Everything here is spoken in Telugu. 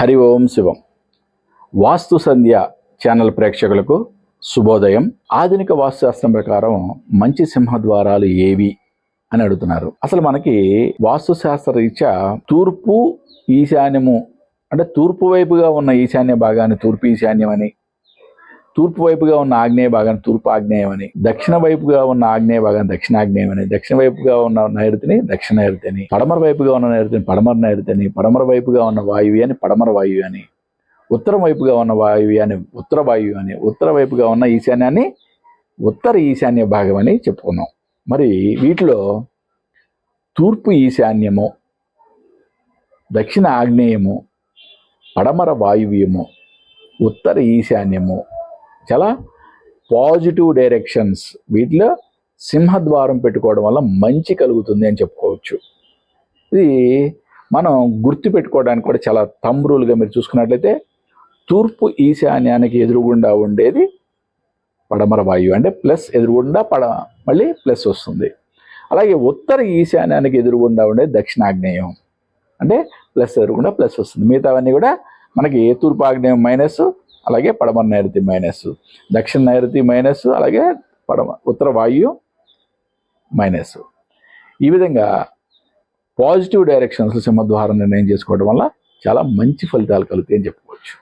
హరి ఓం శివం. వాస్తు సంధ్య ఛానల్ ప్రేక్షకులకు శుభోదయం. ఆధునిక వాస్తుశాస్త్రం ప్రకారం మంచి సింహద్వారాలు ఏవి అని అడుగుతున్నారు. అసలు మనకి వాస్తుశాస్త్ర రీత్యా తూర్పు ఈశాన్యము అంటే తూర్పు వైపుగా ఉన్న ఈశాన్య భాగాన్ని తూర్పు ఈశాన్యం అని తూర్పు వైపుగా ఉన్న ఆగ్నేయ భాగాన్ని తూర్పు ఆగ్నేయం అని దక్షిణ వైపుగా ఉన్న ఆగ్నేయ భాగాన్ని దక్షిణాగ్నేయం అని దక్షిణ వైపుగా ఉన్న నైరుతిని దక్షిణ నైరుతి అని పడమర వైపుగా ఉన్న నైరుతిని పడమర నైరుతి అని పడమర వైపుగా ఉన్న వాయువి అని పడమర వాయువు అని ఉత్తరం వైపుగా ఉన్న వాయువి అని ఉత్తర వాయువు అని ఉత్తర వైపుగా ఉన్న ఈశాన్యాన్ని ఉత్తర ఈశాన్య భాగం అని చెప్పుకున్నాం. మరి వీటిలో తూర్పు ఈశాన్యము దక్షిణ ఆగ్నేయము పడమర వాయువ్యము ఉత్తర ఈశాన్యము చాలా పాజిటివ్ డైరెక్షన్స్. వీటిలో సింహద్వారం పెట్టుకోవడం వల్ల మంచి కలుగుతుంది అని చెప్పుకోవచ్చు. ఇది మనం గుర్తు పెట్టుకోవడానికి కూడా చాలా తమ్రూలుగా మీరు చూసుకున్నట్లయితే తూర్పు ఈశాన్యానికి ఎదురుగుండా ఉండేది పడమర వాయువు. అంటే ప్లస్ ఎదురుగుండా పడ మళ్ళీ ప్లస్ వస్తుంది. అలాగే ఉత్తర ఈశాన్యానికి ఎదురుగుండా ఉండేది దక్షిణాగ్నేయం. అంటే ప్లస్ ఎదురుగుండా ప్లస్ వస్తుంది. మిగతావన్నీ కూడా మనకి తూర్పు ఆగ్నేయం మైనస్ అలాగే పడమర నైరుతి మైనస్ దక్షిణ నైరుతి మైనస్ అలాగే పడమ ఉత్తర వాయు మైనస్. ఈ విధంగా పాజిటివ్ డైరెక్షన్స్ సింహద్వారం నిర్ణయం చేసుకోవడం వల్ల చాలా మంచి ఫలితాలు కలుగుతాయని చెప్పుకోవచ్చు.